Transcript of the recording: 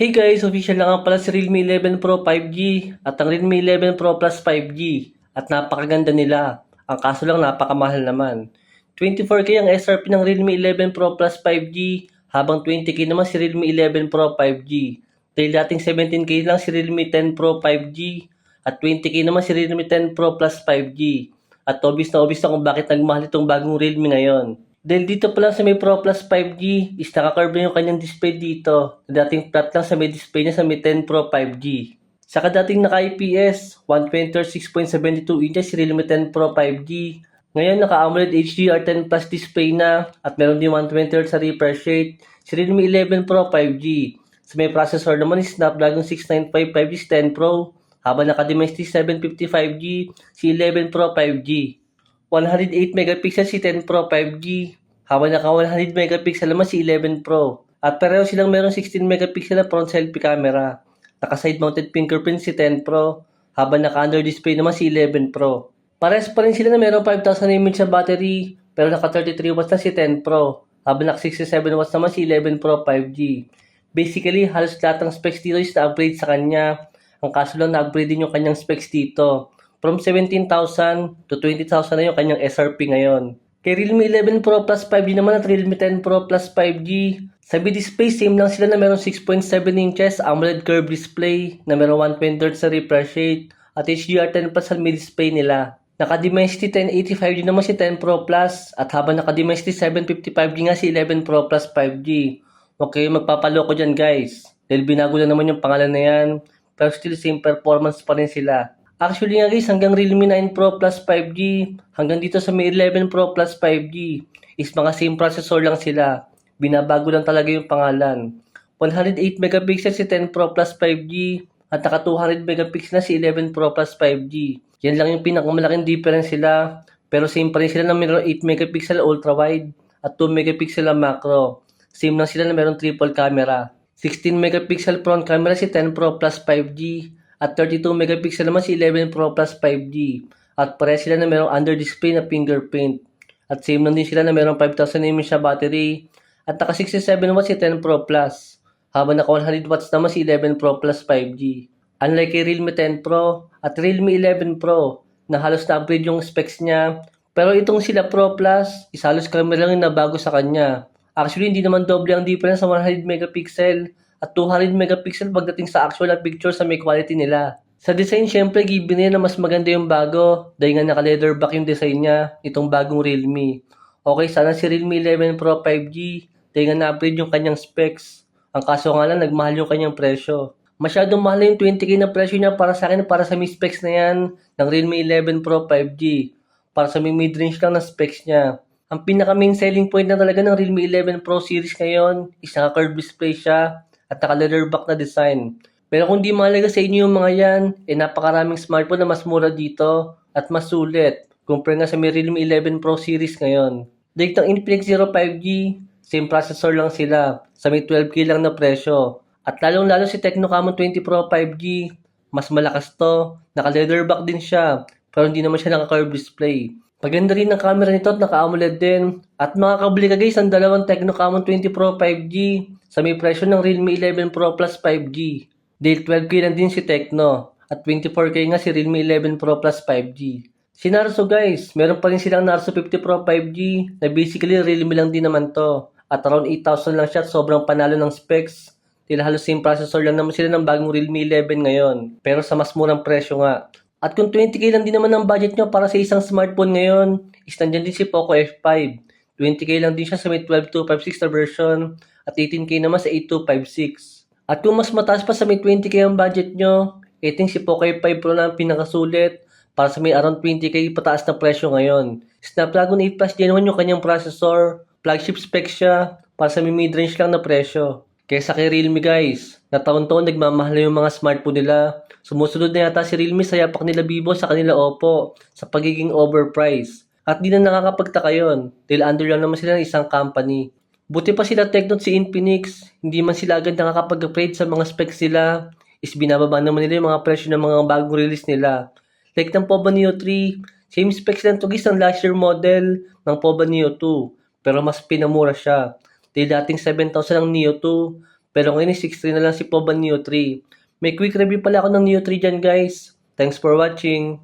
Hey guys, official na nga pala si Realme 11 Pro 5G at ang Realme 11 Pro Plus 5G at napakaganda nila. Ang kaso lang napakamahal naman. 24K ang SRP ng Realme 11 Pro Plus 5G habang 20K naman si Realme 11 Pro 5G. Dahil dating 17K lang si Realme 10 Pro 5G at 20K naman si Realme 10 Pro Plus 5G. At obvious na obvious na kung bakit nagmahal itong bagong Realme ngayon. Dahil dito pa sa may Pro Plus 5G, is nakakarve na yung kanyang display dito. Dating flat lang sa may display niya sa may 10 Pro 5G. Saka dating naka-IPS, 120 inches si Realme 10 Pro 5G. Ngayon naka-AMOLED HDR10 Plus display na at meron din 120 Hz sa refresh rate. Si Realme 11 Pro 5G. Sa may processor naman is Snapdragon 695 5G 10 Pro. Habang naka-Dimensity 755G si 11 Pro 5G. 108 megapixel si 10 Pro 5G, habang naka 100 megapixel naman si 11 Pro. At pareho silang meron 16 megapixel na front selfie camera. Naka side mounted fingerprint si 10 Pro, habang naka under display naman si 11 Pro. Pares pa rin sila na meron 5,000 mAh sa battery, pero naka 33 watts na si 10 Pro, habang naka 67 watts naman si 11 Pro 5G. Basically, halos lahat ng specs dito is na-upgrade sa kanya. Ang kaso lang na-upgrade din yung kanyang specs dito. From 17,000 to 20,000 na yung kanyang SRP ngayon. Kay Realme 11 Pro Plus 5G naman at Realme 10 Pro Plus 5G. Sa display same lang sila na meron 6.7 inches AMOLED curved display na meron 120 Hz sa refresh rate at HDR10 Plus sa mid-display nila. Naka-Dimensity 1080 5G naman si 10 Pro Plus at habang naka-Dimensity 755G nga si 11 Pro Plus 5G. Okay, magpapaloko dyan guys. Dahil binago na naman yung pangalan na yan. Pero still same performance pa rin sila. Actually nga guys, hanggang Realme 9 Pro Plus 5G, hanggang dito sa may 11 Pro Plus 5G, is mga same processor lang sila. Binabago lang talaga yung pangalan. 108 megapixel si 10 Pro Plus 5G, at naka 200 megapixel na si 11 Pro Plus 5G. Yan lang yung pinakamalaking difference sila. Pero same pa rin sila na mayroon 8 megapixel ultra wide at 2 megapixel na macro. Same lang sila na mayroon triple camera. 16 megapixel front camera si 10 Pro Plus 5G at 32 megapixel naman si 11 Pro Plus 5G. At pare sila na mayroong under display na fingerprint. At same lang din sila na mayroong 5,000 mAh na battery. At naka 67 watts si 10 Pro Plus. Habang naka 100 watts naman si 11 Pro Plus 5G. Unlike kay Realme 10 Pro at Realme 11 Pro na halos na-upgrade yung specs niya. Pero itong sila Pro Plus, is halos camera lang yung nabago sa kanya. Actually, hindi naman doble ang difference sa 100 megapixel at 200 megapixel pagdating sa actual na picture sa may quality nila. Sa design, syempre, given na mas maganda yung bago dahil nga naka-leather back yung design niya, itong bagong Realme. Okay, sana si Realme 11 Pro 5G dahil nga na-upgrade yung kanyang specs. Ang kaso nga lang, nagmahal yung kanyang presyo. Masyadong mahal yung 20k na presyo niya para sa akin, para sa may specs na yan ng Realme 11 Pro 5G. Para sa may mid-range lang na specs niya. Ang pinaka main selling point na talaga ng Realme 11 Pro series ngayon is naka-curved display siya at naka-leather back na design. Pero kung di mahalaga sa inyo yung mga yan, eh napakaraming smartphone na mas mura dito at mas sulit. Kumpara nga sa may Realme 11 Pro series ngayon. Dahil ng Infinix Zero 5G, same processor lang sila sa may 12k lang na presyo. At lalong-lalo si Tecno Camon 20 Pro 5G, mas malakas to. Naka-leather back din siya, pero hindi naman siya naka-curved display. Maganda rin ang camera nito at naka-AMOLED din. At makakabili ka guys ang dalawang Tecno Camon 20 Pro 5G sa may presyo ng Realme 11 Pro Plus 5G. Dahil 12K lang din si Tecno at 24K nga si Realme 11 Pro Plus 5G. Si Narso guys, meron pa rin silang Narso 50 Pro 5G na basically Realme lang din naman to. At around 8,000 lang siya at sobrang panalo ng specs. Dahil halos same processor lang naman sila ng bagong Realme 11 ngayon. Pero sa mas murang presyo nga. At kung 20k lang din naman ang budget nyo para sa isang smartphone ngayon, is nandyan din si Poco F5. 20k lang din siya sa may 12256 na version at 18k naman sa 8256. At kung mas mataas pa sa may 20k ang budget nyo, iting si Poco F5 Pro na ang pinakasulit para sa may around 20k pataas na presyo ngayon. Snapdragon 8 Plus Gen 1 yung kanyang processor, flagship spec siya para sa may mid-range lang na presyo. Kesa kay Realme guys, na taon-taon nagmamahal na yung mga smartphone nila. Sumusunod na yata si Realme sa yapak nila Vivo sa kanila Oppo sa pagiging overpriced. At di na nakakapagtaka yun dahil under lang naman sila ng isang company. Buti pa sila Tecno at si Infinix, hindi man sila agad nakakapag-upgrade sa mga specs nila. Is binababa naman nila yung mga presyo ng mga bagong release nila. Like ng Poba Neo 3, same specs lang to ng last year model ng Poba Neo 2. Pero mas pinamura siya. Dahil dating 7,000 ang Neo 2, Pero ngayon 6.3 na lang si Poban Neo 3. May quick review pala ako ng Neo 3 dyan guys. Thanks for watching.